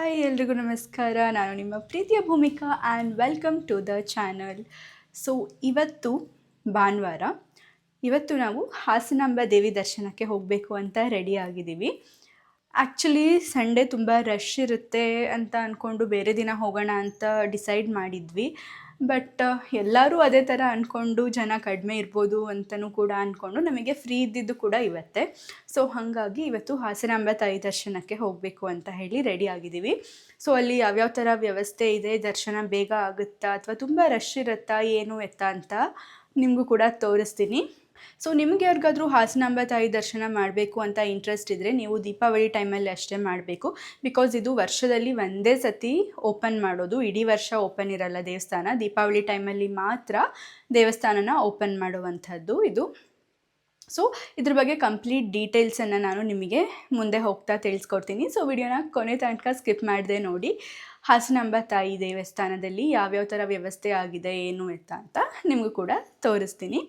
Hi ಎಲ್ರಿಗೂ ನಮಸ್ಕಾರ. ನಾನು ನಿಮ್ಮ ಪ್ರೀತಿಯ Bhoomika and welcome to the channel so ಇವತ್ತು ಭಾನುವಾರ. ಇವತ್ತು ನಾವು ಹಾಸನಾಂಬ ದೇವಿ ದರ್ಶನಕ್ಕೆ ಹೋಗಬೇಕು ಅಂತ ರೆಡಿ ಆಗಿದ್ದೀವಿ. ಆ್ಯಕ್ಚುಲಿ ಸಂಡೇ ತುಂಬ ರಶ್ ಇರುತ್ತೆ ಅಂತ ಅಂದ್ಕೊಂಡು ಬೇರೆ ದಿನ ಹೋಗೋಣ ಅಂತ ಡಿಸೈಡ್ ಮಾಡಿದ್ವಿ. ಬಟ್ ಎಲ್ಲರೂ ಅದೇ ಥರ ಅಂದ್ಕೊಂಡು ಜನ ಕಡಿಮೆ ಇರ್ಬೋದು ಅಂತಲೂ ಕೂಡ ಅಂದ್ಕೊಂಡು ನಮಗೆ ಫ್ರೀ ಇದ್ದಿದ್ದು ಕೂಡ ಇವತ್ತೆ. ಸೊ ಹಾಗಾಗಿ ಇವತ್ತು ಹಾಸನಾಂಬ ತಾಯಿ ದರ್ಶನಕ್ಕೆ ಹೋಗಬೇಕು ಅಂತ ಹೇಳಿ ರೆಡಿ ಆಗಿದ್ದೀವಿ. ಸೊ ಅಲ್ಲಿ ಯಾವ್ಯಾವ ಥರ ವ್ಯವಸ್ಥೆ ಇದೆ, ದರ್ಶನ ಬೇಗ ಆಗುತ್ತಾ ಅಥವಾ ತುಂಬ ರಶ್ ಇರುತ್ತಾ, ಏನು ಎತ್ತ ಅಂತ ನಿಮಗೂ ಕೂಡ ತೋರಿಸ್ತೀನಿ. ಸೊ ನಿಮಗೆ ಯಾರಿಗಾದ್ರೂ ಹಾಸನಾಂಬ ತಾಯಿ ದರ್ಶನ ಮಾಡಬೇಕು ಅಂತ ಇಂಟ್ರೆಸ್ಟ್ ಇದ್ದರೆ ನೀವು ದೀಪಾವಳಿ ಟೈಮಲ್ಲಿ ಅಷ್ಟೇ ಮಾಡಬೇಕು. ಬಿಕಾಸ್ ಇದು ವರ್ಷದಲ್ಲಿ ಒಂದೇ ಸತಿ ಓಪನ್ ಮಾಡೋದು. ಇಡೀ ವರ್ಷ ಓಪನ್ ಇರಲ್ಲ ದೇವಸ್ಥಾನ. ದೀಪಾವಳಿ ಟೈಮಲ್ಲಿ ಮಾತ್ರ ದೇವಸ್ಥಾನನ ಓಪನ್ ಮಾಡುವಂಥದ್ದು ಇದು. ಸೊ ಇದ್ರ ಬಗ್ಗೆ ಕಂಪ್ಲೀಟ್ ಡೀಟೇಲ್ಸನ್ನು ನಾನು ನಿಮಗೆ ಮುಂದೆ ಹೋಗ್ತಾ ತಿಳಿಸ್ಕೊಡ್ತೀನಿ. ಸೊ ವಿಡಿಯೋನ ಕೊನೆ ತನಕ ಸ್ಕಿಪ್ ಮಾಡಿದೆ ನೋಡಿ. ಹಾಸನಾಂಬ ತಾಯಿ ದೇವಸ್ಥಾನದಲ್ಲಿ ಯಾವ್ಯಾವ ಥರ ವ್ಯವಸ್ಥೆ ಆಗಿದೆ, ಏನು ಎತ್ತ ಅಂತ ನಿಮಗೂ ಕೂಡ ತೋರಿಸ್ತೀನಿ.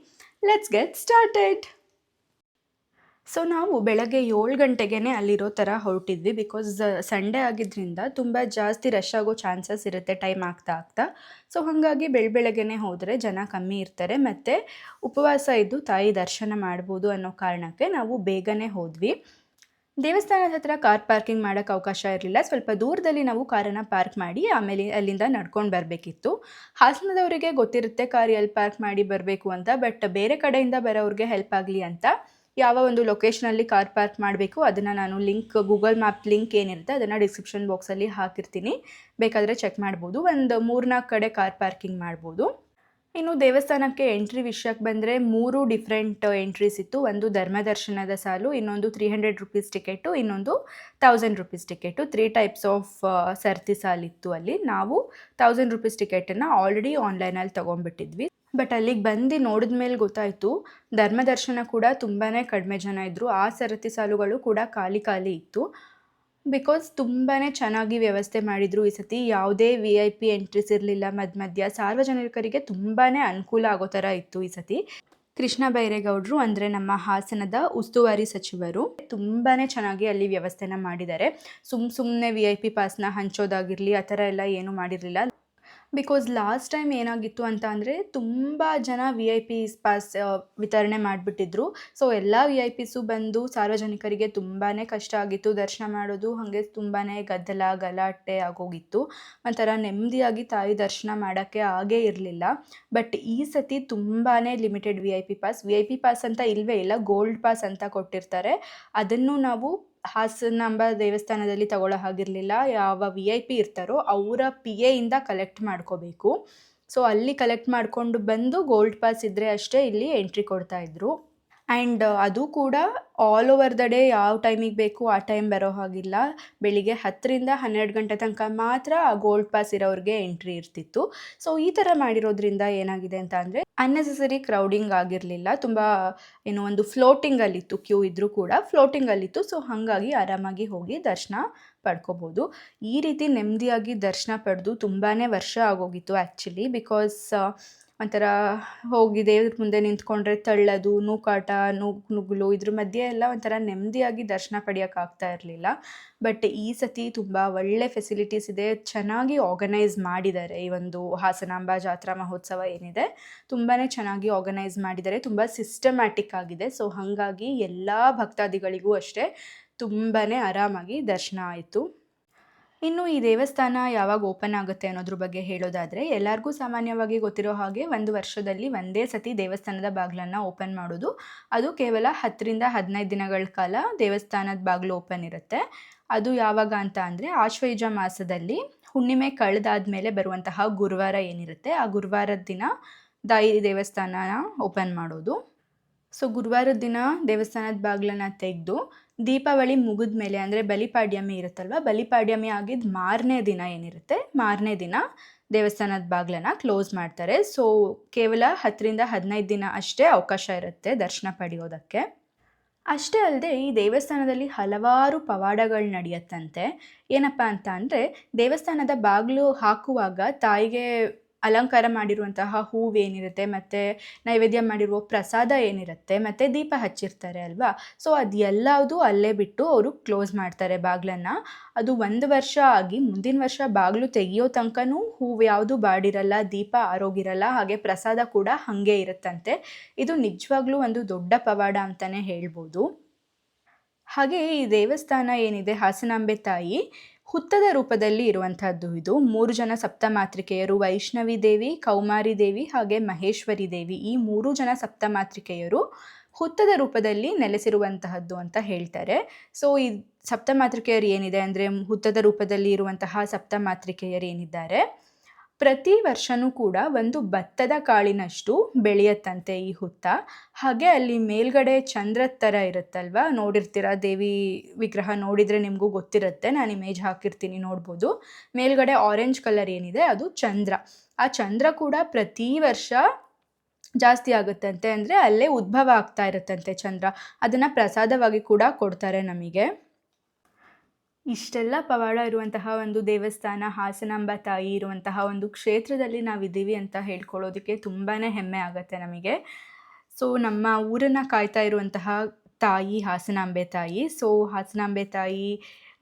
ಲೆಟ್ಸ್ ಗೆಟ್ ಸ್ಟಾರ್ಟೆಡ್ ಸೊ ನಾವು ಬೆಳಗ್ಗೆ ಏಳು ಗಂಟೆಗೆ ಅಲ್ಲಿರೋ ಥರ ಹೊರಟಿದ್ವಿ ಬಿಕಾಸ್ ಸಂಡೇ ಆಗಿದ್ದರಿಂದ ತುಂಬ ಜಾಸ್ತಿ ರಶ್ ಆಗೋ ಚಾನ್ಸಸ್ ಇರುತ್ತೆ ಟೈಮ್ ಆಗ್ತಾ ಆಗ್ತಾ. ಸೊ ಹಾಗಾಗಿ ಬೆಳ ಬೆಳಗ್ಗೆನೆ ಹೋದರೆ ಜನ ಕಮ್ಮಿ ಇರ್ತಾರೆ. ಮತ್ತು ಉಪವಾಸ ಇದ್ದು ತಾಯಿ ದರ್ಶನ ಮಾಡ್ಬೋದು ಅನ್ನೋ ಕಾರಣಕ್ಕೆ ನಾವು ಬೇಗನೆ ಹೋದ್ವಿ. ದೇವಸ್ಥಾನದ ಹತ್ರ ಕಾರ್ ಪಾರ್ಕಿಂಗ್ ಮಾಡೋಕ್ಕೆ ಅವಕಾಶ ಇರಲಿಲ್ಲ. ಸ್ವಲ್ಪ ದೂರದಲ್ಲಿ ನಾವು ಕಾರನ್ನು ಪಾರ್ಕ್ ಮಾಡಿ ಆಮೇಲೆ ಅಲ್ಲಿಂದ ನಡ್ಕೊಂಡು ಬರಬೇಕಿತ್ತು. ಹಾಸನದವರಿಗೆ ಗೊತ್ತಿರುತ್ತೆ ಕಾರ್ ಎಲ್ಲಿ ಪಾರ್ಕ್ ಮಾಡಿ ಬರಬೇಕು ಅಂತ, ಬಟ್ ಬೇರೆ ಕಡೆಯಿಂದ ಬರೋರಿಗೆ ಹೆಲ್ಪ್ ಆಗಲಿ ಅಂತ ಯಾವ ಒಂದು ಲೊಕೇಶನಲ್ಲಿ ಕಾರ್ ಪಾರ್ಕ್ ಮಾಡಬೇಕು ಅದನ್ನು ನಾನು ಲಿಂಕ್ ಗೂಗಲ್ ಮ್ಯಾಪ್ ಲಿಂಕ್ ಏನಿರುತ್ತೆ ಅದನ್ನು ಡಿಸ್ಕ್ರಿಪ್ಷನ್ ಬಾಕ್ಸಲ್ಲಿ ಹಾಕಿರ್ತೀನಿ. ಬೇಕಾದರೆ ಚೆಕ್ ಮಾಡ್ಬೋದು. ಒಂದು ಮೂರ್ನಾಲ್ಕು ಕಡೆ ಕಾರ್ ಪಾರ್ಕಿಂಗ್ ಮಾಡ್ಬೋದು. ಇನ್ನು ದೇವಸ್ಥಾನಕ್ಕೆ ಎಂಟ್ರಿ ವಿಷಯಕ್ಕೆ ಬಂದರೆ ಮೂರು ಡಿಫ್ರೆಂಟ್ ಎಂಟ್ರೀಸ್ ಇತ್ತು. ಒಂದು ಧರ್ಮ ದರ್ಶನದ ಸಾಲು, ಇನ್ನೊಂದು ತ್ರೀ ಹಂಡ್ರೆಡ್ ರುಪೀಸ್ ಟಿಕೆಟು ಇನ್ನೊಂದು thousand rupees ticket three types of ಸರ್ತಿ ಇತ್ತು ಅಲ್ಲಿ. ನಾವು ತೌಸಂಡ್ ರುಪೀಸ್ ಟಿಕೆಟನ್ನು ಆಲ್ರೆಡಿ ಆನ್ಲೈನಲ್ಲಿ ತೊಗೊಂಡ್ಬಿಟ್ಟಿದ್ವಿ. ಬಟ್ ಅಲ್ಲಿಗೆ ಬಂದು ನೋಡಿದ ಮೇಲೆ ಗೊತ್ತಾಯಿತು ಧರ್ಮ ದರ್ಶನ ಕೂಡ ತುಂಬಾ ಕಡಿಮೆ ಜನ ಇದ್ದರು ಆ ಸರತಿ ಸಾಲುಗಳು ಕೂಡ ಖಾಲಿ ಖಾಲಿ ಇತ್ತು. ಬಿಕಾಸ್ ತುಂಬಾ ಚೆನ್ನಾಗಿ ವ್ಯವಸ್ಥೆ ಮಾಡಿದರು ಈ ಸತಿ. ಯಾವುದೇ ವಿ ಐ ಪಿ ಎಂಟ್ರೀಸ್ ಇರಲಿಲ್ಲ ಮಧ್ಯ ಮಧ್ಯ. ಸಾರ್ವಜನಿಕರಿಗೆ ತುಂಬಾ ಅನುಕೂಲ ಆಗೋ ಥರ ಇತ್ತು ಈ ಸತಿ. ಕೃಷ್ಣ ಬೈರೇಗೌಡರು ಅಂದರೆ ನಮ್ಮ ಹಾಸನದ ಉಸ್ತುವಾರಿ ಸಚಿವರು. ತುಂಬಾ ಚೆನ್ನಾಗಿ ಅಲ್ಲಿ ವ್ಯವಸ್ಥೆನ ಮಾಡಿದ್ದಾರೆ. ಸುಮ್ಮ ಸುಮ್ಮನೆ ವಿ ಐ ಪಿ ಪಾಸ್ನ ಹಂಚೋದಾಗಿರಲಿ, ಆ ಥರ ಎಲ್ಲ ಏನೂ ಮಾಡಿರಲಿಲ್ಲ. ಬಿಕಾಸ್ ಲಾಸ್ಟ್ ಟೈಮ್ ಏನಾಗಿತ್ತು ಅಂತ ಅಂದರೆ ತುಂಬ ಜನ ವಿ ಐ ಪಿಸ್ ಪಾಸ್ ವಿತರಣೆ ಮಾಡಿಬಿಟ್ಟಿದ್ರು. ಸೊ ಎಲ್ಲ ವಿ ಐ ಪಿಸು ಬಂದು ಸಾರ್ವಜನಿಕರಿಗೆ ತುಂಬಾ ಕಷ್ಟ ಆಗಿತ್ತು. ದರ್ಶನ ಮಾಡೋದು ಹಾಗೆ ತುಂಬಾ ಗದ್ದಲ, ಗಲಾಟೆ ಆಗೋಗಿತ್ತು. ಒಂಥರ ನೆಮ್ಮದಿಯಾಗಿ ತಾಯಿ ದರ್ಶನ ಮಾಡೋಕ್ಕೆ ಆಗೇ ಇರಲಿಲ್ಲ. ಬಟ್ ಈ ಸತಿ ತುಂಬಾ limited V I P pass V I P pass ಅಂತ ಇಲ್ಲವೇ ಇಲ್ಲ ಗೋಲ್ಡ್ ಪಾಸ್ ಅಂತ ಕೊಟ್ಟಿರ್ತಾರೆ. ಅದನ್ನು ನಾವು ಹಾಸನಾಂಬ ದೇವಸ್ಥಾನದಲ್ಲಿ ತಗೊಳ್ಳೋ ಹಾಗಿರಲಿಲ್ಲ. ಯಾವ ವಿ ಐ ಪಿ ಇರ್ತಾರೋ ಅವರ ಪಿ ಎಯಿಂದ ಕಲೆಕ್ಟ್ ಮಾಡ್ಕೋಬೇಕು. ಸೊ ಅಲ್ಲಿ ಕಲೆಕ್ಟ್ ಮಾಡಿಕೊಂಡು ಬಂದು ಗೋಲ್ಡ್ ಪಾಸ್ ಇದ್ದರೆ ಅಷ್ಟೇ ಇಲ್ಲಿ ಎಂಟ್ರಿ ಕೊಡ್ತಾಯಿದ್ರು ಆ್ಯಂಡ್ ಅದು ಕೂಡ ಆಲ್ ಓವರ್ ದ ಡೇ ಯಾವ ಟೈಮಿಗೆ ಬೇಕು ಆ ಟೈಮ್ ಬರೋ ಹಾಗಿಲ್ಲ. ಬೆಳಿಗ್ಗೆ ಹತ್ತರಿಂದ ಹನ್ನೆರಡು ಗಂಟೆ ತನಕ ಮಾತ್ರ ಆ ಗೋಲ್ಡ್ ಪಾಸ್ ಇರೋರಿಗೆ ಎಂಟ್ರಿ ಇರ್ತಿತ್ತು. ಸೊ ಈ ಥರ ಮಾಡಿರೋದ್ರಿಂದ ಏನಾಗಿದೆ ಅಂತ ಅಂದರೆ ಅನ್ನೆಸೆಸರಿ ಕ್ರೌಡಿಂಗ್ ಆಗಿರಲಿಲ್ಲ. ತುಂಬ, ಏನೋ ಒಂದು ಫ್ಲೋಟಿಂಗಲ್ಲಿತ್ತು ಕ್ಯೂ ಇದ್ದರೂ ಕೂಡ ಫ್ಲೋಟಿಂಗಲ್ಲಿತ್ತು ಸೊ ಹಾಗಾಗಿ ಆರಾಮಾಗಿ ಹೋಗಿ ದರ್ಶನ ಪಡ್ಕೋಬೋದು. ಈ ರೀತಿ ನೆಮ್ಮದಿಯಾಗಿ ದರ್ಶನ ಪಡೆದು ತುಂಬಾ ವರ್ಷ ಆಗೋಗಿತ್ತು ಆ್ಯಕ್ಚುಲಿ ಬಿಕಾಸ್ ಒಂಥರ ಹೋಗಿ ದೇವ್ರ ಮುಂದೆ ನಿಂತ್ಕೊಂಡ್ರೆ ತಳ್ಳೋದು, ನೂಕಾಟ ನೂಕು ನುಗ್ಗಲು ಇದ್ರ ಮಧ್ಯೆ ಎಲ್ಲ ಒಂಥರ ನೆಮ್ಮದಿಯಾಗಿ ದರ್ಶನ ಪಡೆಯೋಕ್ಕಾಗ್ತಾ ಇರಲಿಲ್ಲ. ಬಟ್ ಈ ಸತಿ ತುಂಬ ಒಳ್ಳೆ ಫೆಸಿಲಿಟೀಸ್ ಇದೆ, ಚೆನ್ನಾಗಿ ಆರ್ಗನೈಸ್ ಮಾಡಿದ್ದಾರೆ. ಈ ಒಂದು ಹಾಸನಾಂಬ ಜಾತ್ರಾ ಮಹೋತ್ಸವ ಏನಿದೆ ತುಂಬಾ ಚೆನ್ನಾಗಿ ಆರ್ಗನೈಸ್ ಮಾಡಿದ್ದಾರೆ. ತುಂಬ ಸಿಸ್ಟಮ್ಯಾಟಿಕ್ ಆಗಿದೆ. ಸೊ ಹಾಗಾಗಿ ಎಲ್ಲ ಭಕ್ತಾದಿಗಳಿಗೂ ಅಷ್ಟೇ ತುಂಬಾ ಆರಾಮಾಗಿ ದರ್ಶನ ಆಯಿತು. ಇನ್ನು ಈ ದೇವಸ್ಥಾನ ಯಾವಾಗ ಓಪನ್ ಆಗುತ್ತೆ ಅನ್ನೋದ್ರ ಬಗ್ಗೆ ಹೇಳೋದಾದರೆ, ಎಲ್ಲರಿಗೂ ಸಾಮಾನ್ಯವಾಗಿ ಗೊತ್ತಿರೋ ಹಾಗೆ ಒಂದು ವರ್ಷದಲ್ಲಿ ಒಂದೇ ಸತಿ ದೇವಸ್ಥಾನದ ಬಾಗಿಲನ್ನು ಓಪನ್ ಮಾಡೋದು. ಅದು ಕೇವಲ ಹತ್ತರಿಂದ ಹದಿನೈದು ದಿನಗಳ ಕಾಲ ದೇವಸ್ಥಾನದ ಬಾಗಿಲು ಓಪನ್ ಇರುತ್ತೆ. ಅದು ಯಾವಾಗ ಅಂತ ಅಂದರೆ ಆಶ್ವಯುಜ ಮಾಸದಲ್ಲಿ ಹುಣ್ಣಿಮೆ ಕಳೆದಾದ ಮೇಲೆ ಬರುವಂತಹ ಗುರುವಾರ ಏನಿರುತ್ತೆ, ಆ ಗುರುವಾರದ ದಿನ ದಾಯಿ ದೇವಸ್ಥಾನ ಓಪನ್ ಮಾಡೋದು. ಸೊ, ಗುರುವಾರದ ದಿನ ದೇವಸ್ಥಾನದ ಬಾಗಿಲನ್ನು ತೆಗೆದು ದೀಪಾವಳಿ ಮುಗಿದ ಮೇಲೆ ಅಂದರೆ ಬಲಿಪಾಡ್ಯಮಿ ಇರುತ್ತಲ್ವ, ಬಲಿಪಾಡ್ಯಮಿ ಆಗಿದ್ದು ಮಾರನೇ ದಿನ ಏನಿರುತ್ತೆ? ಮಾರನೇ ದಿನ ದೇವಸ್ಥಾನದ ಬಾಗಿಲನ್ನು ಕ್ಲೋಸ್ ಮಾಡ್ತಾರೆ. ಸೊ ಕೇವಲ ಹತ್ತರಿಂದ ಹದಿನೈದು ದಿನ ಅಷ್ಟೇ ಅವಕಾಶ ಇರುತ್ತೆ ದರ್ಶನ ಪಡೆಯೋದಕ್ಕೆ. ಅಷ್ಟೇ ಅಲ್ಲದೆ ಈ ದೇವಸ್ಥಾನದಲ್ಲಿ ಹಲವಾರು ಪವಾಡಗಳು ನಡೆಯುತ್ತಂತೆ. ಏನಪ್ಪ ಅಂತ ಅಂದರೆ, ದೇವಸ್ಥಾನದ ಬಾಗಿಲು ಹಾಕುವಾಗ ತಾಯಿಗೆ ಅಲಂಕಾರ ಮಾಡಿರುವಂತಹ ಹೂವೇನಿರುತ್ತೆ, ಮತ್ತು ನೈವೇದ್ಯ ಮಾಡಿರುವ ಪ್ರಸಾದ ಏನಿರುತ್ತೆ, ಮತ್ತು ದೀಪ ಹಚ್ಚಿರ್ತಾರೆ ಅಲ್ವಾ? ಸೊ ಅದು ಎಲ್ಲವುದು ಅಲ್ಲೇ ಬಿಟ್ಟು ಅವರು ಕ್ಲೋಸ್ ಮಾಡ್ತಾರೆ ಬಾಗಿಲನ್ನು. ಅದು ಒಂದು ವರ್ಷ ಆಗಿ, ಮುಂದಿನ ವರ್ಷ ಬಾಗಿಲು ತೆಗಿಯೋ ತನಕನೂ ಹೂವು ಯಾವುದು ಬಾಡಿರಲ್ಲ, ದೀಪ ಆರೋಗಿರಲ್ಲ, ಹಾಗೆ ಪ್ರಸಾದ ಕೂಡ ಹಾಗೆ ಇರುತ್ತಂತೆ. ಇದು ನಿಜವಾಗ್ಲೂ ಒಂದು ದೊಡ್ಡ ಪವಾಡ ಅಂತಲೇ ಹೇಳ್ಬೋದು. ಹಾಗೆ ಈ ದೇವಸ್ಥಾನ ಏನಿದೆ, ಹಾಸನಾಂಬೆ ತಾಯಿ ಹುತ್ತದ ರೂಪದಲ್ಲಿ ಇರುವಂತಹದ್ದು ಇದು. ಮೂರು ಜನ ಸಪ್ತಮಾತ್ರಿಕೆಯರು ವೈಷ್ಣವಿ ದೇವಿ, ಕೌಮಾರಿ ದೇವಿ ಹಾಗೆ ಮಹೇಶ್ವರಿ ದೇವಿ ಈ ಮೂರು ಜನ ಸಪ್ತಮಾತ್ರಿಕೆಯರು ಹುತ್ತದ ರೂಪದಲ್ಲಿ ನೆಲೆಸಿರುವಂತಹದ್ದು ಅಂತ ಹೇಳ್ತಾರೆ. ಸೊ ಈ ಸಪ್ತಮಾತ್ರಿಕೆಯರು ಏನಿದೆ ಅಂದರೆ ಹುತ್ತದ ರೂಪದಲ್ಲಿ ಇರುವಂತಹ ಸಪ್ತಮಾತ್ರಿಕೆಯರು ಏನಿದ್ದಾರೆ? ಪ್ರತಿ ವರ್ಷನೂ ಕೂಡ ಒಂದು ಭತ್ತದ ಕಾಳಿನಷ್ಟು ಬೆಳೆಯತ್ತಂತೆ ಈ ಹುತ್ತ. ಹಾಗೆ ಅಲ್ಲಿ ಮೇಲ್ಗಡೆ ಚಂದ್ರದ ಥರ ಇರುತ್ತಲ್ವ? ನೋಡಿರ್ತೀರ? ದೇವಿ ವಿಗ್ರಹ ನೋಡಿದರೆ ನಿಮಗೂ ಗೊತ್ತಿರುತ್ತೆ. ನಾನು ಇಮೇಜ್ ಹಾಕಿರ್ತೀನಿ, ನೋಡ್ಬೋದು. ಮೇಲ್ಗಡೆ ಆರೆಂಜ್ ಕಲರ್ ಏನಿದೆ, ಅದು ಚಂದ್ರ. ಆ ಚಂದ್ರ ಕೂಡ ಪ್ರತಿ ವರ್ಷ ಜಾಸ್ತಿ ಆಗುತ್ತಂತೆ ಅಂದರೆ ಅಲ್ಲೇ ಉದ್ಭವ ಆಗ್ತಾ ಇರುತ್ತಂತೆ ಚಂದ್ರ. ಅದನ್ನು ಪ್ರಸಾದವಾಗಿ ಕೂಡ ಕೊಡ್ತಾರೆ ನಮಗೆ. ಇಷ್ಟೆಲ್ಲ ಪವಾಡ ಇರುವಂತಹ ಒಂದು ದೇವಸ್ಥಾನ, ಹಾಸನಾಂಬ ತಾಯಿ ಇರುವಂತಹ ಒಂದು ಕ್ಷೇತ್ರದಲ್ಲಿ ನಾವಿದ್ದೀವಿ ಅಂತ ಹೇಳ್ಕೊಳ್ಳೋದಕ್ಕೆ ತುಂಬಾ ಹೆಮ್ಮೆ ಆಗುತ್ತೆ ನಮಗೆ. ಸೊ ನಮ್ಮ ಊರನ್ನು ಕಾಯ್ತಾ ಇರುವಂತಹ ತಾಯಿ ಹಾಸನಾಂಬೆ ತಾಯಿ. ಸೊ ಹಾಸನಾಂಬೆ ತಾಯಿ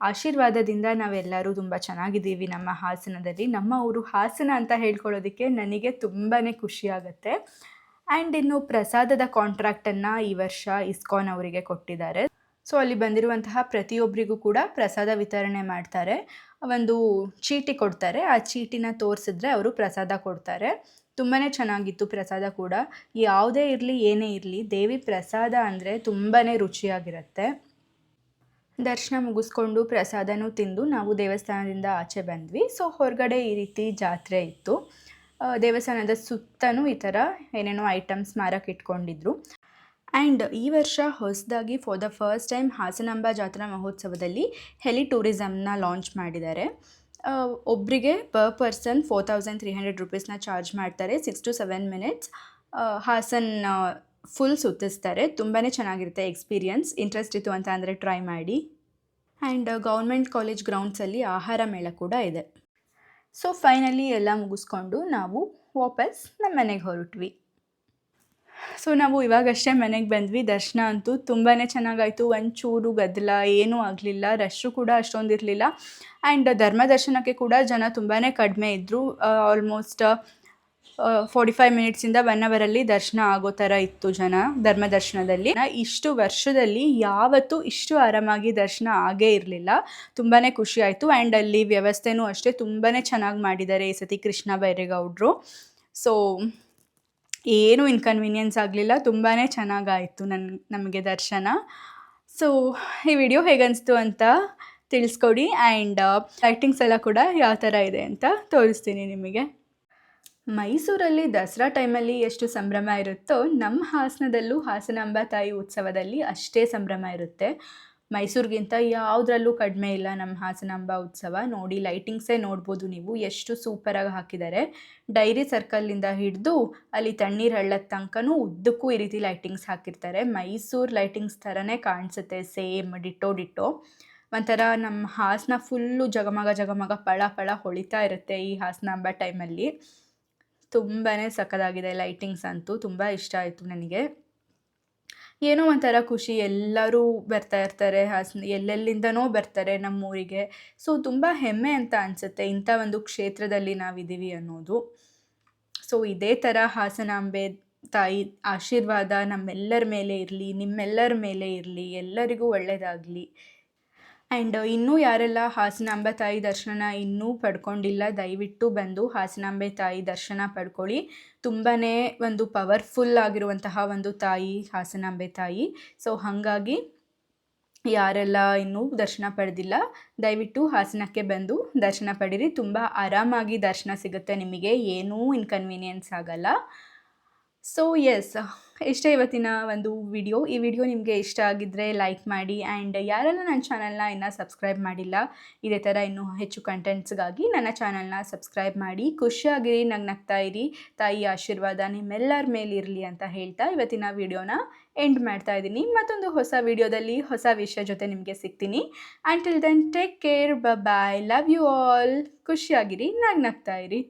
ಆಶೀರ್ವಾದದಿಂದ ನಾವೆಲ್ಲರೂ ತುಂಬ ಚೆನ್ನಾಗಿದ್ದೀವಿ ನಮ್ಮ ಹಾಸನದಲ್ಲಿ. ನಮ್ಮ ಊರು ಹಾಸನ ಅಂತ ಹೇಳ್ಕೊಳ್ಳೋದಕ್ಕೆ ನನಗೆ ತುಂಬಾ ಖುಷಿ ಆಗುತ್ತೆ. ಆ್ಯಂಡ್ ಇನ್ನು ಪ್ರಸಾದದ ಕಾಂಟ್ರಾಕ್ಟನ್ನು ಈ ವರ್ಷ ಇಸ್ಕಾನ್ ಅವರಿಗೆ ಕೊಟ್ಟಿದ್ದಾರೆ. ಸೊ ಅಲ್ಲಿ ಬಂದಿರುವಂತಹ ಪ್ರತಿಯೊಬ್ಬರಿಗೂ ಕೂಡ ಪ್ರಸಾದ ವಿತರಣೆ ಮಾಡ್ತಾರೆ. ಒಂದು ಚೀಟಿ ಕೊಡ್ತಾರೆ. ಆ ಚೀಟಿನ ತೋರಿಸಿದ್ರೆ ಅವರು ಪ್ರಸಾದ ಕೊಡ್ತಾರೆ. ತುಂಬಾ ಚೆನ್ನಾಗಿತ್ತು ಪ್ರಸಾದ ಕೂಡ. ಯಾವುದೇ ಇರಲಿ, ಏನೇ ಇರಲಿ, ದೇವಿ ಪ್ರಸಾದ ಅಂದರೆ ತುಂಬಾ ರುಚಿಯಾಗಿರುತ್ತೆ. ದರ್ಶನ ಮುಗಿಸ್ಕೊಂಡು ಪ್ರಸಾದನೂ ತಿಂದು ನಾವು ದೇವಸ್ಥಾನದಿಂದ ಆಚೆ ಬಂದ್ವಿ. ಸೊ ಹೊರಗಡೆ ಈ ರೀತಿ ಜಾತ್ರೆ ಇತ್ತು. ದೇವಸ್ಥಾನದ ಸುತ್ತಲೂ ಈ ಥರ ಏನೇನೋ ಐಟಮ್ಸ್ ಮಾರಕ್ಕೆ ಇಟ್ಕೊಂಡಿದ್ರು. ಆ್ಯಂಡ್ ಈ ವರ್ಷ ಹೊಸದಾಗಿ for the first time Hasanamba ಜಾತ್ರಾ ಮಹೋತ್ಸವದಲ್ಲಿ ಹೆಲಿ ಟೂರಿಸಮ್ನ ಲಾಂಚ್ ಮಾಡಿದ್ದಾರೆ ಒಬ್ಬರಿಗೆ per person four thousand three hundred ರುಪೀಸ್ನ charge ಮಾಡ್ತಾರೆ six to seven minutes Hassan full ಸುತ್ತಿಸ್ತಾರೆ. ತುಂಬಾ ಚೆನ್ನಾಗಿರುತ್ತೆ ಎಕ್ಸ್ಪೀರಿಯನ್ಸ್ ಇಂಟ್ರೆಸ್ಟ್ ಇತ್ತು ಅಂತ ಅಂದರೆ ಟ್ರೈ ಮಾಡಿ. ಆ್ಯಂಡ್ ಗೌರ್ಮೆಂಟ್ ಕಾಲೇಜ್ ಗ್ರೌಂಡ್ಸಲ್ಲಿ ಆಹಾರ ಮೇಳ ಕೂಡ ಇದೆ. ಸೊ ಫೈನಲಿ ಎಲ್ಲ ಮುಗಿಸ್ಕೊಂಡು ನಾವು ವಾಪಸ್ ನಮ್ಮ ಮನೆಗೆ ಹೊರಟ್ವಿ. ಸೊ ನಾವು ಇವಾಗಷ್ಟೇ ಮನೆಗೆ ಬಂದ್ವಿ. ದರ್ಶನ ಅಂತೂ ತುಂಬಾ ಚೆನ್ನಾಗಾಯಿತು. ಒಂಚೂರು ಗದ್ದಲ, ಏನೂ ಆಗಲಿಲ್ಲ. ರಶ್ಶು ಕೂಡ ಅಷ್ಟೊಂದು ಇರಲಿಲ್ಲ. ಆ್ಯಂಡ್ ಧರ್ಮ ದರ್ಶನಕ್ಕೆ ಕೂಡ ಜನ ತುಂಬಾ ಕಡಿಮೆ ಇದ್ದರು ಆಲ್ಮೋಸ್ಟ್ ಫೋರ್ಟಿ ಫೈವ್ ಮಿನಿಟ್ಸಿಂದ ಒನ್ ಅವರಲ್ಲಿ ದರ್ಶನ ಆಗೋ ಥರ ಇತ್ತು ಜನ ಧರ್ಮ ದರ್ಶನದಲ್ಲಿ. ಇಷ್ಟು ವರ್ಷದಲ್ಲಿ ಯಾವತ್ತೂ ಇಷ್ಟು ಆರಾಮಾಗಿ ದರ್ಶನ ಆಗೇ ಇರಲಿಲ್ಲ. ತುಂಬಾ ಖುಷಿ ಆಯಿತು. ಆ್ಯಂಡ್ ಅಲ್ಲಿ ವ್ಯವಸ್ಥೆನೂ ಅಷ್ಟೇ ತುಂಬಾ ಚೆನ್ನಾಗಿ ಮಾಡಿದ್ದಾರೆ ಈ ಸತಿ ಕೃಷ್ಣ ಬೈರೇಗೌಡರು. ಸೊ ಏನೂ ಇನ್ಕನ್ವೀನಿಯನ್ಸ್ ಆಗಲಿಲ್ಲ. ತುಂಬಾ ಚೆನ್ನಾಗಾಯಿತು ನನ್ನ ನಮಗೆ ದರ್ಶನ. ಸೊ ಈ ವಿಡಿಯೋ ಹೇಗನ್ನಿಸ್ತು ಅಂತ ತಿಳಿಸ್ಕೊಡಿ ಆ್ಯಂಡ್ ಲೈಟಿಂಗ್ಸ್ ಎಲ್ಲ ಕೂಡ ಯಾವ ಥರ ಇದೆ ಅಂತ ತೋರಿಸ್ತೀನಿ ನಿಮಗೆ. ಮೈಸೂರಲ್ಲಿ ದಸರಾ ಟೈಮಲ್ಲಿ ಎಷ್ಟು ಸಂಭ್ರಮ ಇರುತ್ತೋ ನಮ್ಮ ಹಾಸನದಲ್ಲೂ ಹಾಸನಾಂಬ ತಾಯಿ ಉತ್ಸವದಲ್ಲಿ ಅಷ್ಟೇ ಸಂಭ್ರಮ ಇರುತ್ತೆ. ಮೈಸೂರಿಗಿಂತ ಯಾವುದ್ರಲ್ಲೂ ಕಡಿಮೆ ಇಲ್ಲ ನಮ್ಮ ಹಾಸನಾಂಬ ಉತ್ಸವ. ನೋಡಿ, ಲೈಟಿಂಗ್ಸೇ ನೋಡ್ಬೋದು ನೀವು. ಎಷ್ಟು ಸೂಪರಾಗಿ ಹಾಕಿದ್ದಾರೆ. ಡೈರಿ ಸರ್ಕಲ್ಲಿಂದ ಹಿಡಿದು ಅಲ್ಲಿ ತಣ್ಣೀರು ಹಳ್ಳದ ತನಕನೂ ಉದ್ದಕ್ಕೂ ಈ ರೀತಿ ಲೈಟಿಂಗ್ಸ್ ಹಾಕಿರ್ತಾರೆ. ಮೈಸೂರು ಲೈಟಿಂಗ್ಸ್ ಥರನೇ ಕಾಣಿಸುತ್ತೆ, ಸೇಮ್, ಡಿಟ್ಟೋ ಡಿಟ್ಟೋ. ಒಂಥರ ನಮ್ಮ ಹಾಸನ ಫುಲ್ಲು ಜಗಮಗ ಜಗಮಗ, ಪಳ ಪಳ ಹೊಳಿತಾ ಇರುತ್ತೆ ಈ ಹಾಸನಾಂಬ ಟೈಮಲ್ಲಿ. ತುಂಬಾ ಸಕ್ಕದಾಗಿದೆ ಲೈಟಿಂಗ್ಸ್ ಅಂತೂ. ತುಂಬ ಇಷ್ಟ ಆಯಿತು ನನಗೆ. ಏನೋ ಒಂಥರ ಖುಷಿ ಎಲ್ಲರೂ ಬರ್ತಾ ಇರ್ತಾರೆ ಹಾಸನ ಎಲ್ಲೆಲ್ಲಿಂದನೋ ಬರ್ತಾರೆ ನಮ್ಮೂರಿಗೆ. ಸೊ, ತುಂಬ ಹೆಮ್ಮೆ ಅಂತ ಅನಿಸುತ್ತೆ ಇಂಥ ಒಂದು ಕ್ಷೇತ್ರದಲ್ಲಿ ನಾವಿದ್ದೀವಿ ಅನ್ನೋದು. ಸೊ, ಇದೇ ಥರ ಹಾಸನಾಂಬೆ ತಾಯಿ ಆಶೀರ್ವಾದ ನಮ್ಮೆಲ್ಲರ ಮೇಲೆ ಇರಲಿ, ನಿಮ್ಮೆಲ್ಲರ ಮೇಲೆ ಇರಲಿ, ಎಲ್ಲರಿಗೂ ಒಳ್ಳೆಯದಾಗಲಿ ಆ್ಯಂಡ್ ಇನ್ನೂ ಯಾರೆಲ್ಲ ಹಾಸನಾಂಬೆ ತಾಯಿ ದರ್ಶನ ಇನ್ನೂ ಪಡ್ಕೊಂಡಿಲ್ಲ, ದಯವಿಟ್ಟು ಬಂದು ಹಾಸನಾಂಬೆ ತಾಯಿ ದರ್ಶನ ಪಡ್ಕೊಳ್ಳಿ. ತುಂಬಾ ಒಂದು ಪವರ್ಫುಲ್ ಆಗಿರುವಂತಹ ಒಂದು ತಾಯಿ ಹಾಸನಾಂಬೆ ತಾಯಿ. ಸೊ, ಹಾಗಾಗಿ ಯಾರೆಲ್ಲ ಇನ್ನೂ ದರ್ಶನ ಪಡೆದಿಲ್ಲ, ದಯವಿಟ್ಟು ಹಾಸನಕ್ಕೆ ಬಂದು ದರ್ಶನ ಪಡೀರಿ. ತುಂಬ ಆರಾಮಾಗಿ ದರ್ಶನ ಸಿಗುತ್ತೆ ನಿಮಗೆ. ಏನೂ ಇನ್ಕನ್ವೀನಿಯನ್ಸ್ ಆಗಲ್ಲ. ಸೊ ಎಸ್ ಇಷ್ಟೇ ಇವತ್ತಿನ ಒಂದು ವಿಡಿಯೋ. ಈ ವಿಡಿಯೋ ನಿಮಗೆ ಇಷ್ಟ ಆಗಿದ್ದರೆ ಲೈಕ್ ಮಾಡಿ ಆ್ಯಂಡ್ ಯಾರೆಲ್ಲ ನನ್ನ ಚಾನಲ್ನ ಇನ್ನೂ ಸಬ್ಸ್ಕ್ರೈಬ್ ಮಾಡಿಲ್ಲ, ಇದೇ ಥರ ಇನ್ನೂ ಹೆಚ್ಚು ಕಂಟೆಂಟ್ಸ್ಗಾಗಿ ನನ್ನ ಚಾನಲ್ನ ಸಬ್ಸ್ಕ್ರೈಬ್ ಮಾಡಿ. ಖುಷಿಯಾಗಿರಿ, ನಗ್ನಗ್ತಾ ಇರಿ. ತಾಯಿ ಆಶೀರ್ವಾದ ನಿಮ್ಮೆಲ್ಲರ ಮೇಲೆ ಇರಲಿ ಅಂತ ಹೇಳ್ತಾ ಇವತ್ತಿನ ವಿಡಿಯೋನ ಎಂಡ್ ಮಾಡ್ತಾ ಇದ್ದೀನಿ. ಮತ್ತೊಂದು ಹೊಸ ವಿಡಿಯೋದಲ್ಲಿ ಹೊಸ ವಿಷಯ ಜೊತೆ ನಿಮಗೆ ಸಿಗ್ತೀನಿ. Until then take care bye bye love you all ಖುಷಿಯಾಗಿರಿ, ನಗ್ನಗ್ತಾ ಇರಿ.